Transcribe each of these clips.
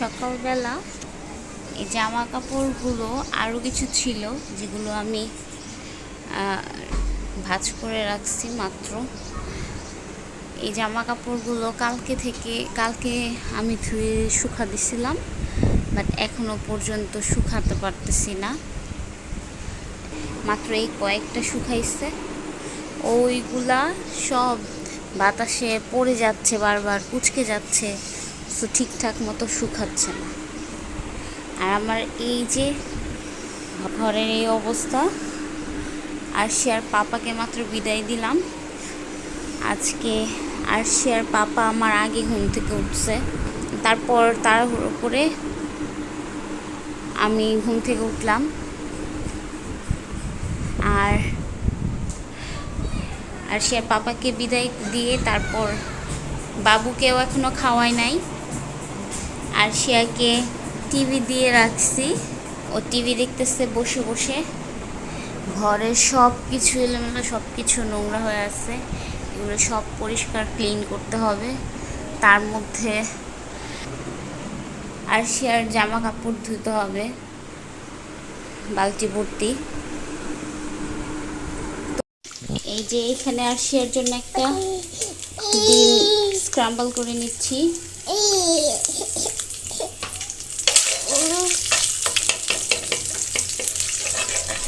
সকালবেলা এই জামা কাপড়গুলো আরও কিছু ছিল, যেগুলো আমি ভাঁজ করে রাখছি মাত্র। এই জামা কাপড়গুলো কালকে থেকে, কালকে আমি ধুয়ে শুকা দিছিলাম, বাট এখনও পর্যন্ত শুকাতে পারতেছি না। মাত্র এই কয়েকটা শুকাইছে। ওইগুলা সব বাতাসে পড়ে যাচ্ছে, বারবার কুচকে যাচ্ছে। তো ঠিকঠাক মতো শুকাচ্ছে না। আর আমার এই যে ঘরের এই অবস্থা, আর সে আর পাপাকে মাত্র বিদায় দিলাম। আজকে আর সে আর পাপা আমার আগে ঘুম থেকে উঠছে। তারপর তার উপরে আমি ঘুম থেকে উঠলাম। আর আর সে পাপাকে বিদায় দিয়ে তারপর বাবুকেও এখনও খাওয়াই নাই। আর শিয়াকে টিভি দিয়ে রাখছি। ও টিভি দেখতেছে বসে বসে। ঘরের সব কিছু এলোমেলো সব কিছু নোংরা হয়ে আছে। এগুলো সব পরিষ্কার ক্লিন করতে হবে। তার মধ্যে আর শিয়ার জামা কাপড় ধুতে হবে। বালতি ভর্তি। এই যে এখানে আর শিয়ার জন্য একটা ডিম স্ক্রাম্বল করে নিচ্ছি।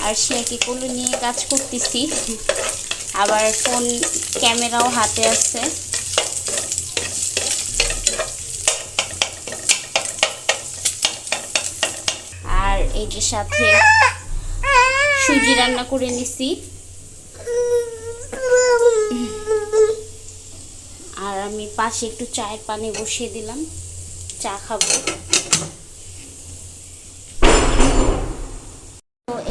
আর শিয়াকে কোলে নিয়ে কাজ করতেছি। আবার ফোন, ক্যামেরাও হাতে আছে। আর এই যে সাথে সুজি রান্না করে নিছি। আর আমি পাশে একটু চায়ের পানি বসিয়ে দিলাম। চা খাব।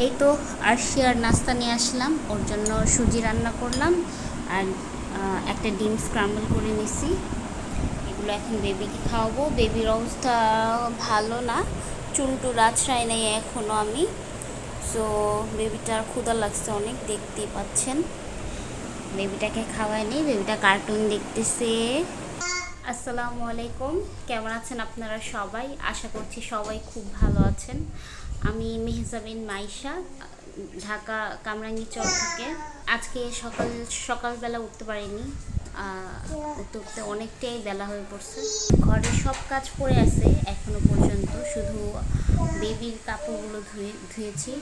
এই তো আরশিয়ার নাস্তা নিয়ে আসলাম। ওর জন্য সুজি রান্না করলাম আর একটা ডিম স্ক্রাম্বল করে নিছি। এগুলো এখন বেবিকে খাওয়াবো। বেবির অবস্থা ভালো না। চুলটু টুল আছড়াই নেই এখনও আমি। সো বেবিটার ক্ষুধা লাগছে অনেক, দেখতেই পাচ্ছেন। বেবিটাকে খাওয়াই নেই, বেবিটা কার্টুন দেখতেছে। আসসালামু আলাইকুম। কেমন আছেন আপনারা সবাই? আশা করছি সবাই খুব ভালো আছেন। আমি মেহজাবিন মাইশা, ঢাকা কামরাঙ্গীচর থেকে। আজকে সকাল, সকালবেলা উঠতে পারিনি। উঠতে উঠতে অনেকটাই বেলা হয়ে পড়ছে। ঘরে সব কাজ পড়ে আছে এখনও পর্যন্ত। শুধু বেবির কাপড়গুলো ধুয়ে, ধুয়েছি।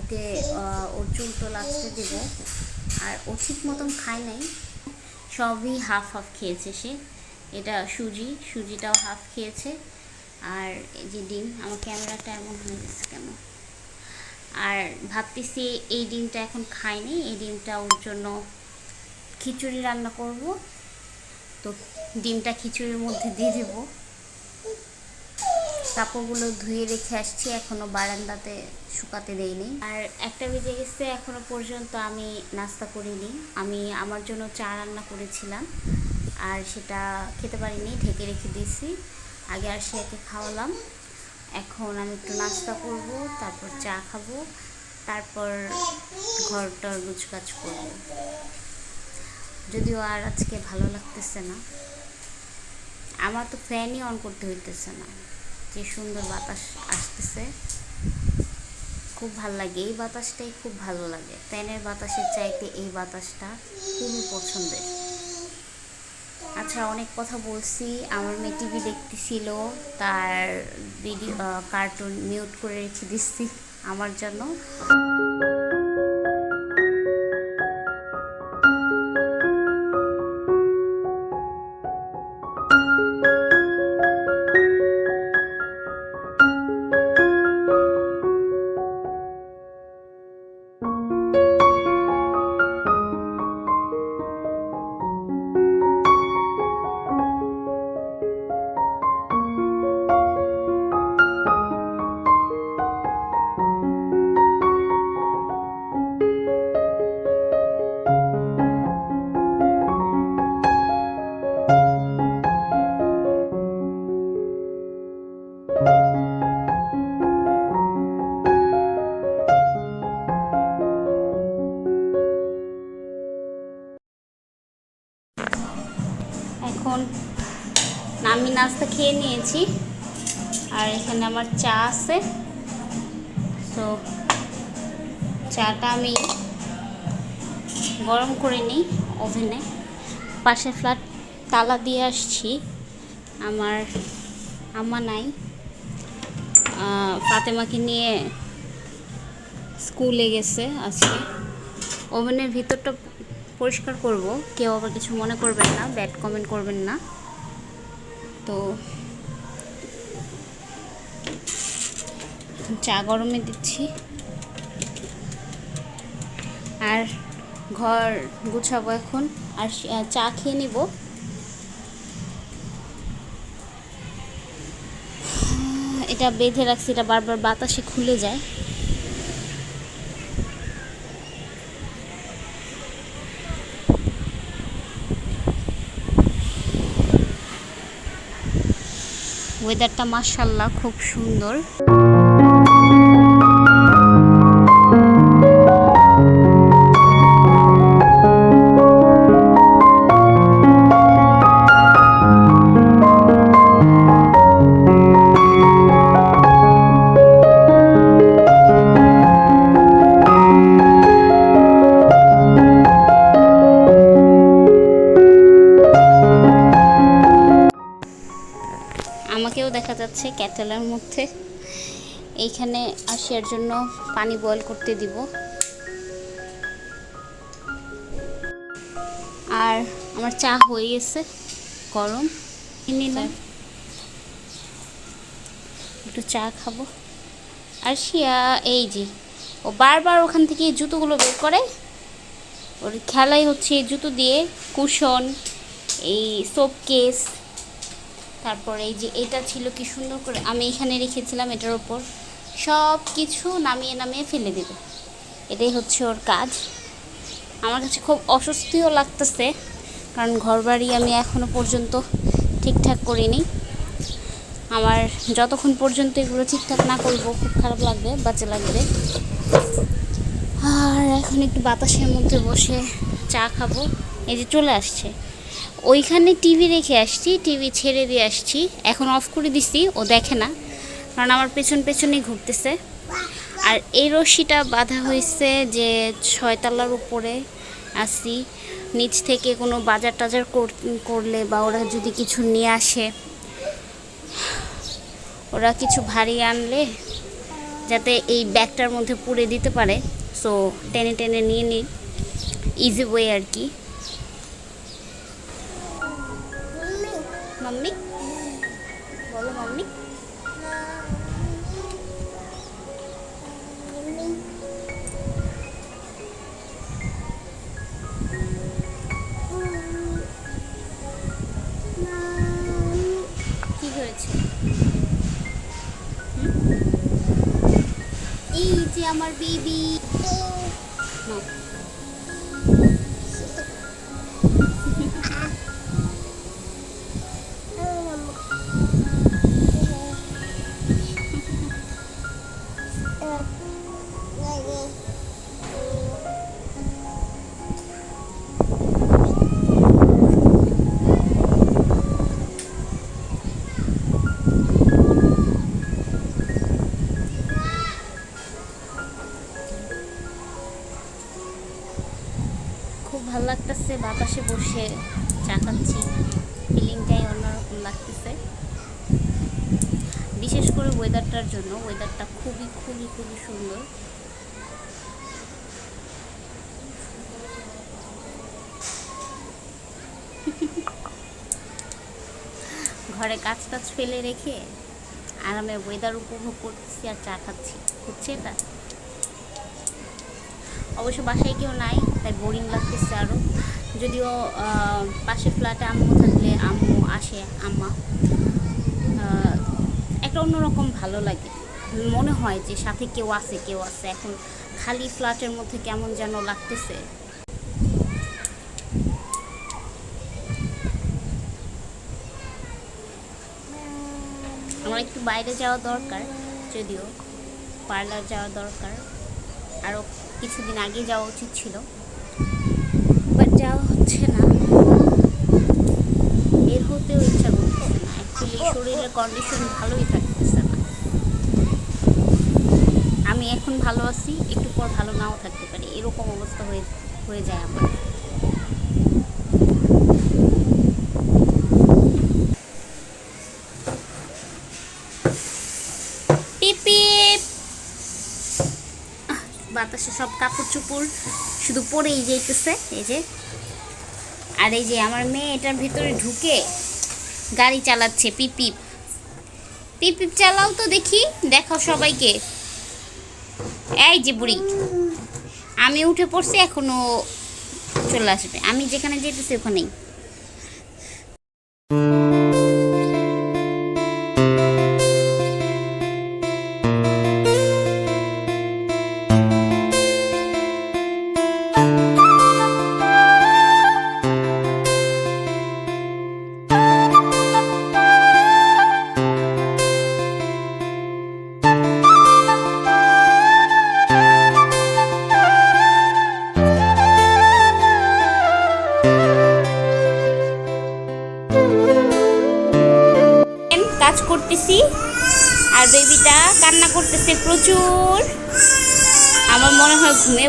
ওকে ওর চুল তো লাস্টে দেবো। আর ও ঠিক মতন খায় নাই। সবই হাফ হাফ খেয়েছে সে। এটা সুজি, সুজিটাও হাফ খেয়েছে। আর এই যে ডিম, আমার ক্যামেরাটা এমন হয়ে গেছে কেন? আর ভাবতেছি এই ডিমটা এখন খাইনি, এই ডিমটা ওর জন্য খিচুড়ি রান্না করব। তো ডিমটা খিচুড়ির মধ্যে দিয়ে দেবো। কাপড়গুলো ধুয়ে রেখে আসছি এখনও বারান্দাতে শুকাতে দেইনি। আর একটা বেজে গেছে এখনও পর্যন্ত আমি নাস্তা করিনি। আমি আমার জন্য চা রান্না করেছিলাম, আর সেটা খেতে পারিনি, ঢেকে রেখে দিয়েছি। আগে আর সেকে খাওয়ালাম। এখন আমি একটু নাস্তা করব, তারপর চা খাব, তারপর ঘরটার গুছকাজ করব। যদিও আর আজকে ভালো লাগতেছে না। আমার তো ফ্যানই অন করতে হইতেছে না। যে সুন্দর বাতাস আসতেছে, খুব ভালো লাগে। এই বাতাসটাই খুব ভালো লাগে। ফ্যানের বাতাসের চাইতে এই বাতাসটা খুবই পছন্দের। আচ্ছা অনেক কথা বলছি। আমার মেয়ে টিভি দেখতেছিল, তার ভিডিও কার্টুন মিউট করে রেখে দিচ্ছি আমার জন্য। নিয়েছি আর এখানে আমার চা আছে। তো চাটা আমি গরম করে নিই ওভেনে। পাশে ফ্ল্যাট তালা দিয়ে আসছি। আমার আম্মা নাই। ফাতেমাকে নিয়ে স্কুলে গেছে আজকে। ওভেনের ভিতরটা পরিষ্কার করব। কেউ আবার কিছু মনে করবেন না, ব্যাড কমেন্ট করবেন না। তো চা গরমে দিচ্ছি। আর ঘর গুছাবো এখন। আর চা খেয়ে নিব। এটা বেঁধে রাখছি, এটা বারবার বাতাসে খুলে যায়। ওয়েদারটা মার্শাল্লাহ খুব সুন্দর। যাচ্ছে ক্যাটেলের মধ্যে। এইখানে আসিয়ার জন্য পানি বয়েল করতে দিব। আর আমার চা হয়ে গেছে গরম। নিলাম একটু চা খাব। আর শিয়া এই যে ও বারবার ওখান থেকে জুতোগুলো বের করে। ওর খেলাই হচ্ছে জুতো দিয়ে কুশন এই সোপ কেস তারপরে এই যে এটা ছিল কি সুন্দর করে আমি এখানে রেখেছিলাম এটার ওপর সব কিছু নামিয়ে নামিয়ে ফেলে দেবে। এটাই হচ্ছে ওর কাজ। আমার কাছে খুব অস্বস্তিও লাগতেছে, কারণ ঘরবাড়ি আমি এখনও পর্যন্ত ঠিকঠাক করিনি। আমার যতক্ষণ পর্যন্ত এগুলো ঠিকঠাক না করব, খুব খারাপ লাগবে, বাজে লাগবে। আর এখন একটু বাতাসের মধ্যে বসে চা খাব। এই যে চলে আসছে। ওইখানে টিভি রেখে আসছি টিভি ছেড়ে দিয়ে আসছি। এখন অফ করে দিছি, ও দেখে না, কারণ আমার পেছন পেছনেই ঘুরতেছে। আর এই রশ্মিটা বাঁধা হয়েছে যে ছয়তলার উপরে আসি নিচ থেকে কোনো বাজার টাজার কর- করলে বা ওরা যদি কিছু নিয়ে আসে, ওরা কিছু ভারী আনলে যাতে এই ব্যাগটার মধ্যে পুড়ে দিতে পারে। সো টেনে টেনে নিয়ে নিই ইজি ওয়ে আর কি। মাম্মি। বলো মাম্মি। কি হয়েছে? এই যে আমার বেবি। ঘরে কাজ টাজ ফেলে রেখে আরামে ওয়েদার উপভোগ করতেছি আর চা খাচ্ছি। হচ্ছে এটা? অবশ্য বাসায় কেউ নাই, তাই বোরিং লাগতেছে আরও যদিও পাশের ফ্ল্যাটে আম্মু থাকলে আম্মু আসে, আম্মা। একটা অন্যরকম ভালো লাগে। মনে হয় যে সাথে কেউ আছে কেউ আছে। এখন খালি ফ্ল্যাটের মধ্যে কেমন যেন লাগতেছে। বাইরে যাওয়া দরকার, যদিও পার্লার যাওয়া দরকার। আরও কিছুদিন আগে যাওয়া উচিত ছিল। বাট যাওয়া হচ্ছে না। বের হতেও ইচ্ছা করতেছে না। অ্যাকচুয়ালি শরীরের কন্ডিশন ভালোই থাকতেছে না। আমি এখন ভালো আছি, একটু পর ভালো নাও থাকতে পারি। এরকম অবস্থা হয়ে হয়ে যায় আমার। বাতাসে সব কাপড় চুপড় শুধু পরেই যাইতেছে, এই যে। আর এই যে আমার মেয়ে এটার ভিতরে ঢুকে গাড়ি চালাচ্ছে পিপিপ পিপিপ চালাও তো দেখি, দেখাও সবাইকে। এই যে বুড়ি, আমি উঠে পড়ছি, এখনও চলে আসবে। আমি যেখানে যেতেছি ওখানেই।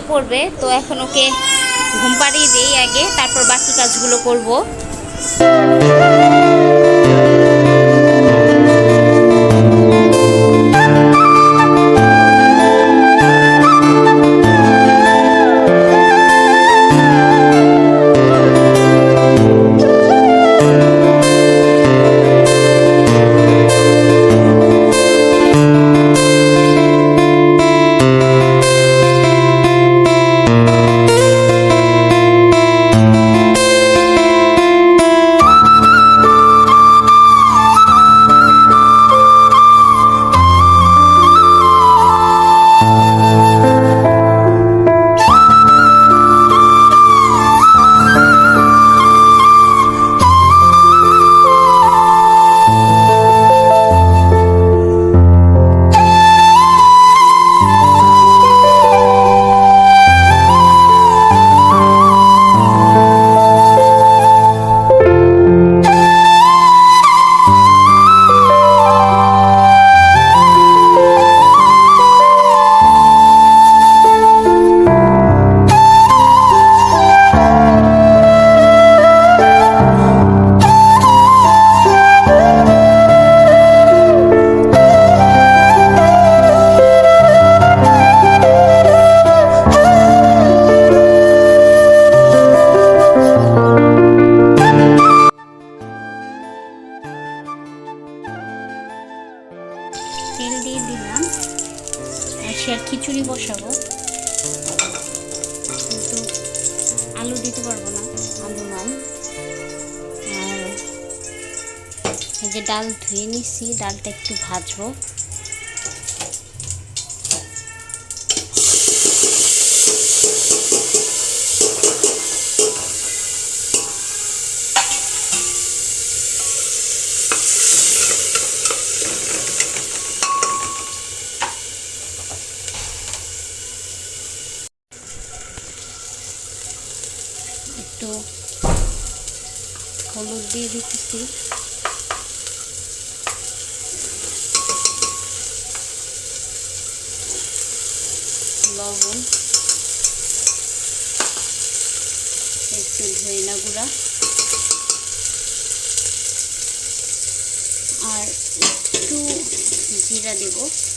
পড়বে তো এখন ওকে ঘুম পাড়িয়ে দিই আগে তারপর বাকি কাজগুলো করব।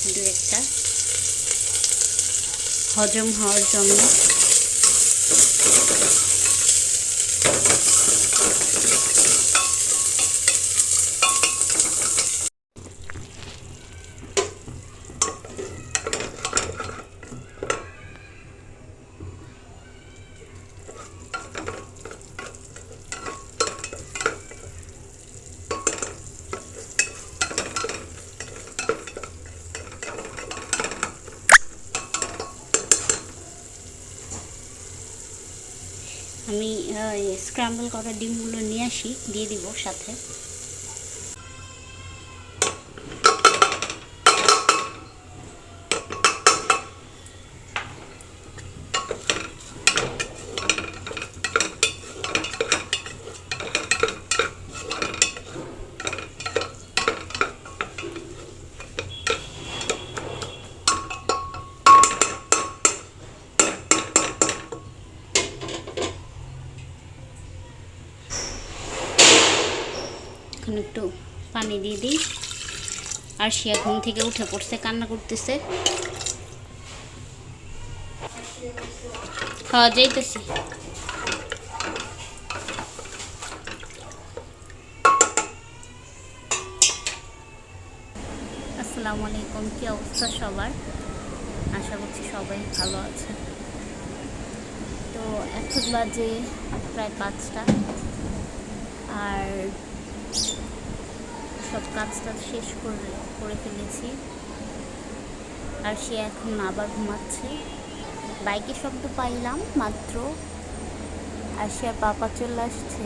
দু একটা হজম হওয়ার জন্য আমি স্ক্রাম্বল করা ডিমগুলো নিয়ে আসি দিয়ে দিব সাথে। দিয়ে দিই। আর সে ঘুম থেকে উঠে পড়ছে, কান্না করতেছে। খাওয়া যাইতেছি। আসসালামু আলাইকুম, কি অবস্থা সবার? আশা করছি সবাই ভালো আছে। তো এখন বাজে প্রায় পাঁচটা। আর সব কাজ টাজ শেষ করে করে ফেলেছি। আর সে এখন আবার ঘুমাচ্ছে। বাইকের শব্দ পাইলাম মাত্র। আর সে আর পাপা চলে আসছে।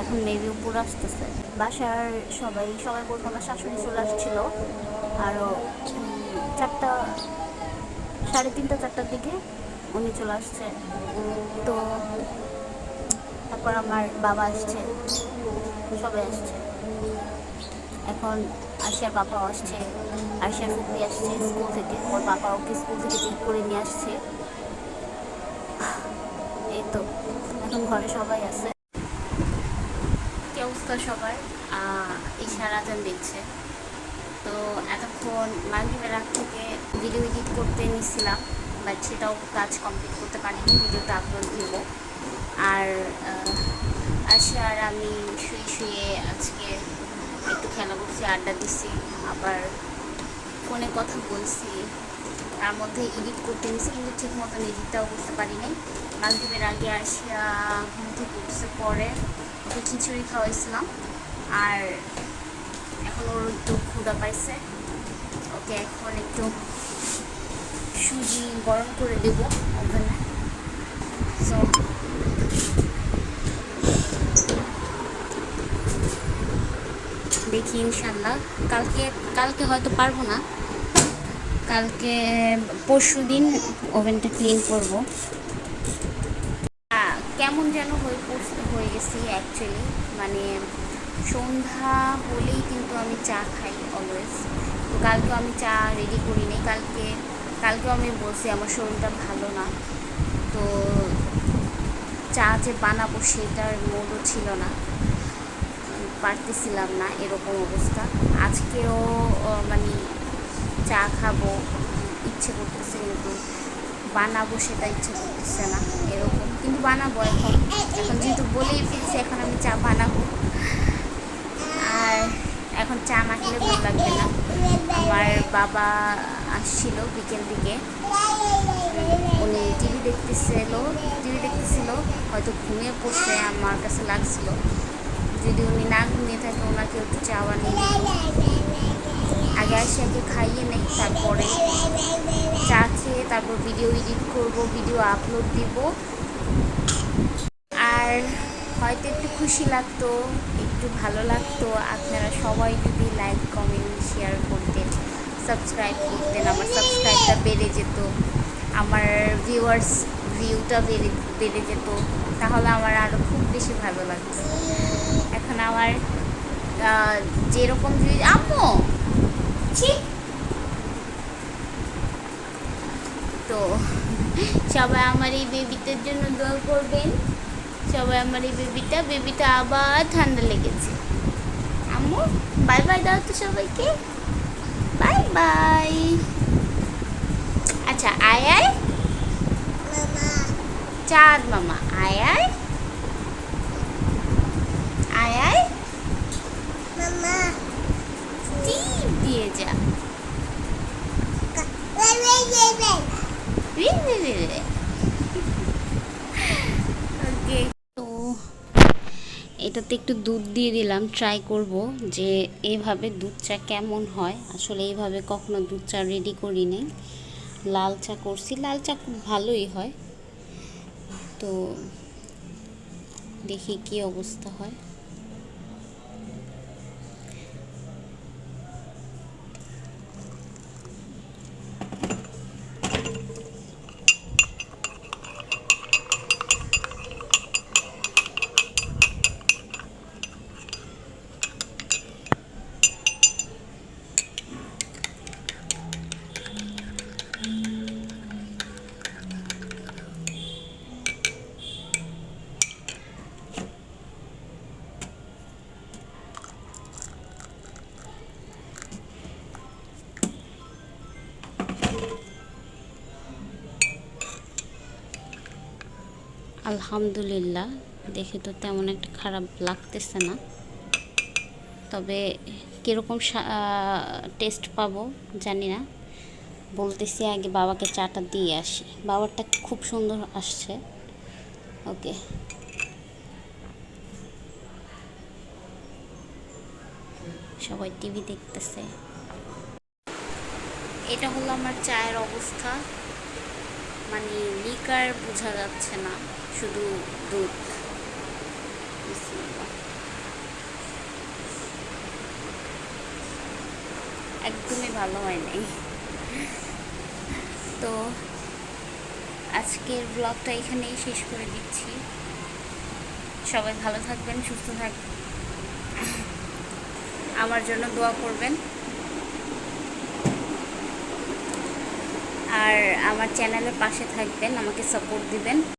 এখন মেবি উপর আসতেছে। বাসার সবাই সবাই বলতো আমার শাশুড়ি চলে আসছিল। আরও চারটা, সাড়ে তিনটা, চারটার দিকে উনি চলে আসছে। তো, তারপর আমার বাবা আসছে। সবাই আসছে। এখন আশিয়ার বাবাও আসছে আশিয়ার ফুপি আসছে স্কুল থেকে, ওর বাবা ওকে স্কুল থেকে ঠিক করে নিয়ে আসছে। এই তো, এখন ঘরে সবাই আছে। কি অবস্থা সবার? ঈশার আজান দিচ্ছে তো এতক্ষণ মাগরিবের রাত থেকে ভিডিও এডিট করতে নিছিলাম বাট সেটাও কাজ কমপ্লিট করতে পারিনি ভিডিওটা আপলোড দিব আর আসে আর আমি শুয়ে শুয়ে আজকে একটু খেলা করছি, আড্ডা দিছি আবার ফোনে কথা বলছি। তার মধ্যে এডিট করতে নিছি কিন্তু ঠিক মতন এডিটটাও করতে পারি নাই মাগরীবের আগে আসিয়া ঘুম থেকে উঠছে পরে ওকে খিচুড়ি খাওয়াইছিলাম, আর এখন ওর একটু ক্ষুদা পাইছে। ওকে এখন একটু সুজি গরম করে দেব ওভেনে। সো দেখি ইনশাল্লাহ কালকে কালকে হয়তো পারব না। কালকে পরশু দিন ওভেনটা ক্লিন করব। কেমন যেন হয়ে হয়ে গেছি অ্যাকচুয়ালি মানে সন্ধ্যা হলেই কিন্তু আমি চা খাই অলওয়েজ তো কালকে আমি চা রেডি করি করিনি কালকে, কালকেও আমি বলছি, আমার শরীরটা ভালো না। তো চা যে বানাবো, সেটার মোডও ছিল না। পারতেছিলাম না এরকম অবস্থা। আজকেও মানে চা খাব, ইচ্ছে করতেছে কিন্তু বানাবো সেটা ইচ্ছে করতেছে না, এরকম। কিন্তু বানাবো এখন। এখন যেহেতু বলেই ফিরছি এখন আমি চা বানাবো। আর এখন চা না খেলে ভালো লাগবে না। আমার বাবা আসছিল বিকেল দিকে। উনি টিভি দেখতেছিল টিভি দেখতেছিল, হয়তো ঘুমিয়ে পড়ছে, আমার কাছে লাগছিল। যদি উনি না ঘুমিয়ে থাকে, ওনাকে একটু চাওয়া বানিয়ে আগে আগে খাইয়ে নেই, তারপরে চা খেয়ে তারপর ভিডিও এডিট করব ভিডিও আপলোড দিব। আর হয়তো একটু খুশি লাগতো, একটু ভালো লাগতো। আপনারা সবাই যদি লাইক কমেন্ট শেয়ার করতেন সাবস্ক্রাইব করতেন, আমার সাবস্ক্রাইবটা বেড়ে যেত, আমার ভিউয়ার্স ভিউটা বেড়ে বেড়ে যেত, তাহলে আমার আরও খুব বেশি ভালো লাগতো। যেরকম জিনিস, আম্মু! তো সবাই আমার এই বেবিটার জন্য দোয়া করবেন। সবাই আমার এই বেবিটা বেবিটা আবার ঠান্ডা লেগেছে। আম্মু বাই বাই দাও তো সবাইকে। বাই বাই আচ্ছা আয় আয় চাঁদ মামা আয় আয় আয় আয় মামা দিয়ে যা। তো এটাতে একটু দুধ দিয়ে দিলাম ট্রাই করব যে এইভাবে দুধ চা কেমন হয়। আসলে এইভাবে কখনো দুধ চা রেডি করি নেই। লাল চা করছি, লাল চা খুব ভালোই হয়। তো দেখি কি অবস্থা হয়। আলহামদুলিল্লাহ। দেখে তো তেমন একটা খারাপ লাগতেছে না। তবে কীরকম টেস্ট পাবো জানি না। বলতেছি আগে বাবাকে চাটা দিয়ে আসি। বাবারটা খুব সুন্দর আসছে। ওকে। সবাই টিভি দেখতেছে। এটা হলো আমার চায়ের অবস্থা। মানে লিকার বোঝা যাচ্ছে না। শুধু দুধ। একদমই ভালো হয় নাই তো আজকের ব্লগটা এখানেই শেষ করে দিচ্ছি। সবাই ভালো থাকবেন, সুস্থ থাকবেন আমার জন্য দোয়া করবেন। আর আমার চ্যানেলের পাশে থাকবেন, আমাকে সাপোর্ট দিবেন।